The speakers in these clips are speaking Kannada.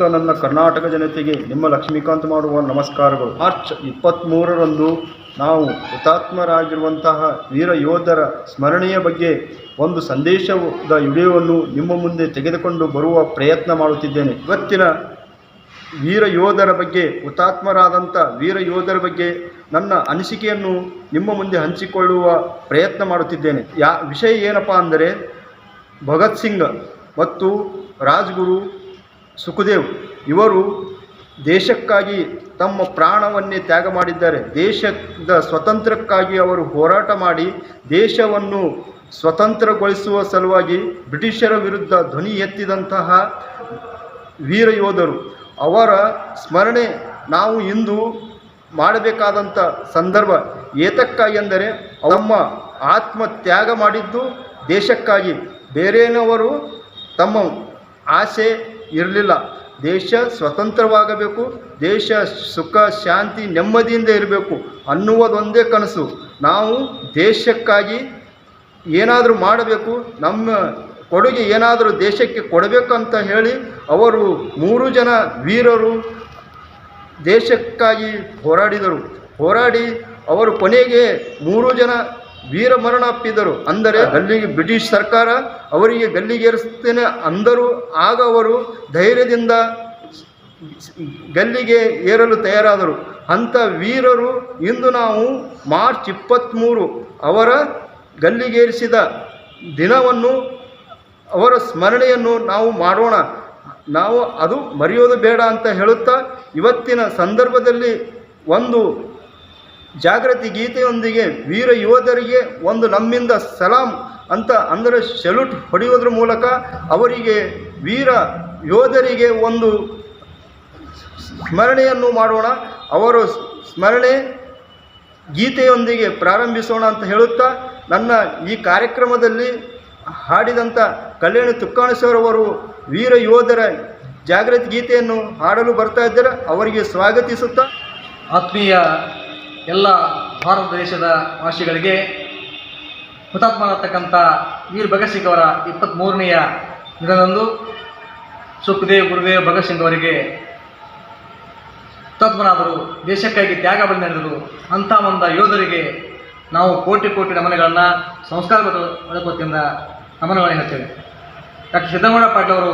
ಸಮಸ್ತ ನನ್ನ ಕರ್ನಾಟಕ ಜನತೆಗೆ ನಿಮ್ಮ ಲಕ್ಷ್ಮೀಕಾಂತ್ ಮಾಡುವ ನಮಸ್ಕಾರಗಳು. ಮಾರ್ಚ್ ಇಪ್ಪತ್ತ್ಮೂರರಂದು ನಾವು ಹುತಾತ್ಮರಾಗಿರುವಂತಹ ವೀರ ಯೋಧರ ಸ್ಮರಣೆಯ ಬಗ್ಗೆ ಒಂದು ಸಂದೇಶದ ವಿಡಿಯೋವನ್ನು ನಿಮ್ಮ ಮುಂದೆ ತೆಗೆದುಕೊಂಡು ಬರುವ ಪ್ರಯತ್ನ ಮಾಡುತ್ತಿದ್ದೇನೆ. ಇವತ್ತಿನ ವೀರ ಯೋಧರ ಬಗ್ಗೆ ಹುತಾತ್ಮರಾದಂಥ ವೀರ ಯೋಧರ ಬಗ್ಗೆ ನನ್ನ ಅನಿಸಿಕೆಯನ್ನು ನಿಮ್ಮ ಮುಂದೆ ಹಂಚಿಕೊಳ್ಳುವ ಪ್ರಯತ್ನ ಮಾಡುತ್ತಿದ್ದೇನೆ. ಯಾ, ವಿಷಯ ಏನಪ್ಪ ಅಂದರೆ ಭಗತ್ ಸಿಂಗ್ ಮತ್ತು ರಾಜ್ಗುರು ಸುಖದೇವ್, ಇವರು ದೇಶಕ್ಕಾಗಿ ತಮ್ಮ ಪ್ರಾಣವನ್ನೇ ತ್ಯಾಗ ಮಾಡಿದ್ದಾರೆ. ದೇಶದ ಸ್ವತಂತ್ರಕ್ಕಾಗಿ ಅವರು ಹೋರಾಟ ಮಾಡಿ, ದೇಶವನ್ನು ಸ್ವತಂತ್ರಗೊಳಿಸುವ ಸಲುವಾಗಿ ಬ್ರಿಟಿಷರ ವಿರುದ್ಧ ಧ್ವನಿ ಎತ್ತಿದಂತಹ ವೀರ ಯೋಧರು. ಅವರ ಸ್ಮರಣೆ ನಾವು ಇಂದು ಮಾಡಬೇಕಾದಂಥ ಸಂದರ್ಭ ಏತಕ್ಕಾಗಿ ಎಂದರೆ ತಮ್ಮ ಆತ್ಮ ತ್ಯಾಗ ಮಾಡಿದ್ದು ದೇಶಕ್ಕಾಗಿ. ಬೇರೇನವರು ತಮ್ಮ ಆಸೆ ಇರಲಿಲ್ಲ. ದೇಶ ಸ್ವತಂತ್ರವಾಗಬೇಕು, ದೇಶ ಸುಖ, ಶಾಂತಿ, ನೆಮ್ಮದಿಯಿಂದ ಇರಬೇಕು ಅನ್ನುವುದೊಂದೇ ಕನಸು. ನಾವು ದೇಶಕ್ಕಾಗಿ ಏನಾದರೂ ಮಾಡಬೇಕು, ನಮ್ಮ ಕೊಡುಗೆ ಏನಾದರೂ ದೇಶಕ್ಕೆ ಕೊಡಬೇಕಂತ ಹೇಳಿ ಅವರು ಮೂರು ಜನ ವೀರರು ದೇಶಕ್ಕಾಗಿ ಹೋರಾಡಿದರು. ಹೋರಾಡಿ ಅವರು ಕೊನೆಗೆ ಮೂರು ಜನ ವೀರ ಮರಣಪ್ಪಿದರು ಅಂದರೆ ಗಲ್ಲಿಗೆ ಬ್ರಿಟಿಷ್ ಸರ್ಕಾರ ಅವರಿಗೆ ಗಲ್ಲಿಗೇರಿಸ್ತೇನೆ ಅಂದರು ಆಗ ಅವರು ಧೈರ್ಯದಿಂದ ಗಲ್ಲಿಗೆ ಏರಲು ತಯಾರಾದರು. ಅಂಥ ವೀರರು ಇಂದು ನಾವು ಮಾರ್ಚ್ ಇಪ್ಪತ್ತ್ಮೂರು ಅವರ ಗಲ್ಲಿಗೇರಿಸಿದ ದಿನವನ್ನು ಅವರ ಸ್ಮರಣೆಯನ್ನು ನಾವು ಮಾಡೋಣ. ನಾವು ಅದು ಮರೆಯೋದು ಬೇಡ ಅಂತ ಹೇಳುತ್ತಾ ಇವತ್ತಿನ ಸಂದರ್ಭದಲ್ಲಿ ಒಂದು ಜಾಗೃತಿ ಗೀತೆಯೊಂದಿಗೆ ವೀರ ಯೋಧರಿಗೆ ಒಂದು ನಮ್ಮಿಂದ ಸಲಾಂ ಅಂತ ಅಂದರೆ ಸೆಲ್ಯೂಟ್ ಹೊಡೆಯೋದ್ರ ಮೂಲಕ ಅವರಿಗೆ ವೀರ ಯೋಧರಿಗೆ ಒಂದು ಸ್ಮರಣೆಯನ್ನು ಮಾಡೋಣ. ಅವರ ಸ್ಮರಣೆ ಗೀತೆಯೊಂದಿಗೆ ಪ್ರಾರಂಭಿಸೋಣ ಅಂತ ಹೇಳುತ್ತಾ ನನ್ನ ಈ ಕಾರ್ಯಕ್ರಮದಲ್ಲಿ ಹಾಡಿದಂಥ ಕಲ್ಯಾಣಿ ತುಕ್ಕಾಣಸರವರು ವೀರ ಯೋಧರ ಜಾಗೃತಿ ಗೀತೆಯನ್ನು ಹಾಡಲು ಬರ್ತಾ ಇದ್ದಾರೆ. ಅವರಿಗೆ ಸ್ವಾಗತಿಸುತ್ತಾ. ಆತ್ಮೀಯ ಎಲ್ಲ ಭಾರತ ದೇಶದ ವಾಸಿಗಳಿಗೆ ಹುತಾತ್ಮರಾಗ್ತಕ್ಕಂಥ ವೀರ್ ಭಗತ್ ಸಿಂಗ್ ಅವರ ಇಪ್ಪತ್ತ್ಮೂರನೆಯ ದಿನದಂದು ಸುಖದೇವ್, ಗುರುದೇವ್, ಭಗತ್ ಸಿಂಗ್ ಅವರಿಗೆ ಹುತಾತ್ಮರಾದರು. ದೇಶಕ್ಕಾಗಿ ತ್ಯಾಗ ಬಲಿ ನಡೆದರು ಅಂಥ ಒಂದು ಯೋಧರಿಗೆ ನಾವು ಕೋಟಿ ಕೋಟಿ ನಮನಗಳನ್ನು, ಸಂಸ್ಕಾರ ಒಳಪತ್ತಿಯಿಂದ ನಮನಗಳನ್ನು ಹೇಳ್ತೇವೆ. ಡಾಕ್ಟರ್ ಸಿದ್ದಗೌಡ ಪಾಟೀಲ್ ಅವರು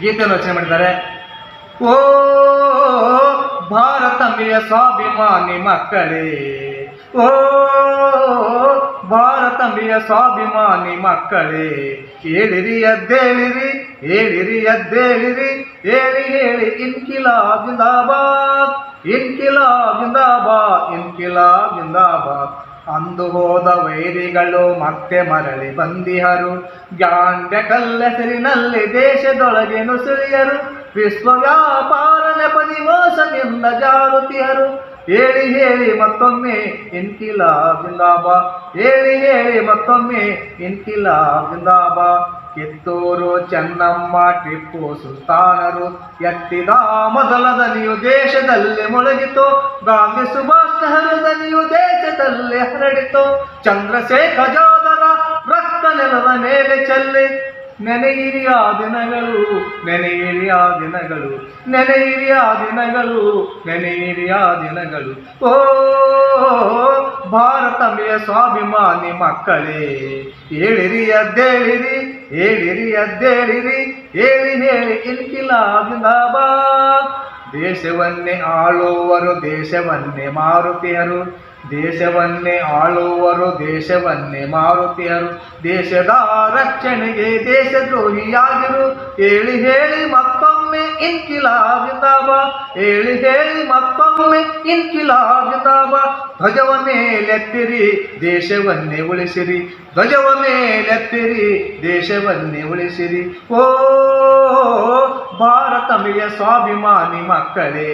ಗೀತೆಯನ್ನು ರಚನೆ ಮಾಡಿದ್ದಾರೆ. ಓ ಭಾರತಂಬೆಯ ಸ್ವಾಭಿಮಾನಿ ಮಕ್ಕಳೇ. ಓ, ಭಾರತಮಿಯ ಸ್ವಾಭಿಮಾನಿ ಮಕ್ಕಳೇ. ಕೇಳಿರಿ ಎದ್ದೇಳಿರಿ, ಹೇಳಿರಿ ಎದ್ದೇಳಿರಿ, ಹೇಳಿ ಹೇಳಿ ಇನ್ಕಿಲಾಬ್ ಜಿಂದಾಬಾದ್ ಇನ್ಕಿಲಾಬ್ ಜಿಂದಾಬಾದ್ ಅಂದು ಹೋದ ವೈರಿಗಳು ಮತ್ತೆ ಮರಳಿ ಬಂದಿಹರು. ಗ್ಯಾಂಡ ಕಲ್ಲೆಸರಿನಲ್ಲಿ ದೇಶದೊಳಗೆ ನುಸುಳಿಯರು. ವಿಶ್ವ ವ್ಯಾಪಾರ ನೆಪದಿ ಮೋಸದಿಂದ ಜಾರುತಿಯರು ಹೇಳಿ ಹೇಳಿ ಮತ್ತೊಮ್ಮೆ ಇಂತಿಲ್ಲ ಬಿಂದಾಬ ಹೇಳಿ ಹೇಳಿ ಮತ್ತೊಮ್ಮೆ ಇಂತಿಲ್ಲ ಬಿಂದಾಬ ಕಿತ್ತೂರು, ಚೆನ್ನಮ್ಮ, ಟಿಪ್ಪು ಸುಲ್ತಾನರು ಎತ್ತಿದ ಮೊದಲ ದನಿಯು ದೇಶದಲ್ಲಿ ಮೊಳಗಿತು. ಗಾಂಧಿ ಸುಭಾಷ್ ನೆಹರು ದೇಶದಲ್ಲಿ ಹರಡಿತು. ಚಂದ್ರಶೇಖರ ಜಾದರ ರಕ್ತ ನೆಲದ ಮೇಲೆ ಚೆಲ್ಲಿ. ನೆನೆಯಿರಿ ಆ ದಿನಗಳು ನೆನೆಯಿರಿ ಆ ದಿನಗಳು ನೆನೆಯಿರಿ ಆ ದಿನಗಳು ನೆನೆಯಿರಿ ಆ ದಿನಗಳು. ಓ ಭಾರತಮೆಯ ಸ್ವಾಭಿಮಾನಿ ಮಕ್ಕಳೇ ಹೇಳಿರಿ ಅದ್ದೇಳಿರಿ ಹೇಳಿರಿ ಅದ್ದೇಳಿರಿ ಹೇಳಿ ಹೇಳಿ ಇನ್ಕಿಲಾಬ್ ಜಿಂದಾಬಾದ್ ದೇಶವನ್ನೇ ಆಳುವರು, ದೇಶವನ್ನೇ ಮಾರುತಿಯರು. ದೇಶವನ್ನೇ ಆಳುವರು, ದೇಶವನ್ನೇ ಮಾರುತಿಯರು. ದೇಶದ ರಕ್ಷಣೆಗೆ ದೇಶದ್ರೋಹಿಯಾಗಿರು. ಹೇಳಿ ಹೇಳಿ ಮತ್ತೊಮ್ಮೆ ಇನ್ಕಿಲಾಬ್ ಜಿಂದಾಬಾದ್ ಹೇಳಿ ಹೇಳಿ ಮತ್ತೊಮ್ಮೆ ಇನ್ಕಿಲಾಬ್ ಜಿಂದಾಬಾದ್ ಧ್ವಜವ ಮೇಲೆತ್ತಿರಿ, ದೇಶವನ್ನೇ ಉಳಿಸಿರಿ. ಧ್ವಜವ ಮೇಲೆತ್ತಿರಿ, ದೇಶವನ್ನೇ ಉಳಿಸಿರಿ. ಓ ಭಾರತಮೆಯ ಸ್ವಾಭಿಮಾನಿ ಮಕ್ಕಳೇ.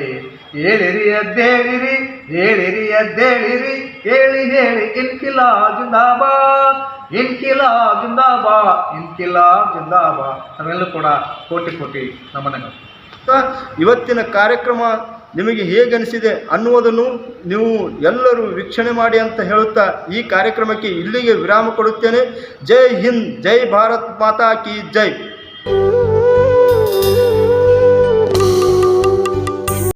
ಹೇಳಿರಿ ಎದ್ದೇಳಿರಿ ಹೇಳಿರಿ ಎದ್ದೇಳಿರಿ ಹೇಳಿ ಹೇಳಿ ಇನ್ಕಿಲಾ ಜಿಂದಾಬಾದ್ ಇನ್ಕಿಲಾ ಜಿಂದಾಬಾದ್ ಇನ್ಕಿಲಾ ಜಿಂದಾಬಾದ್ ನಾವೆಲ್ಲರೂ ಕೂಡ ಕೋಟಿ ಕೋಟಿ ನಮನಗಳು. ಇವತ್ತಿನ ಕಾರ್ಯಕ್ರಮ ನಿಮಗೆ ಹೇಗೆ ಅನಿಸಿದೆ ಅನ್ನುವುದನ್ನು ನೀವು ಎಲ್ಲರೂ ವೀಕ್ಷಣೆ ಮಾಡಿ ಅಂತ ಹೇಳುತ್ತಾ ಈ ಕಾರ್ಯಕ್ರಮಕ್ಕೆ ಇಲ್ಲಿಗೆ ವಿರಾಮ ಕೊಡುತ್ತೇನೆ. ಜೈ ಹಿಂದ್, ಜೈ ಭಾರತ್, ಮಾತಾ ಕಿ ಜೈ.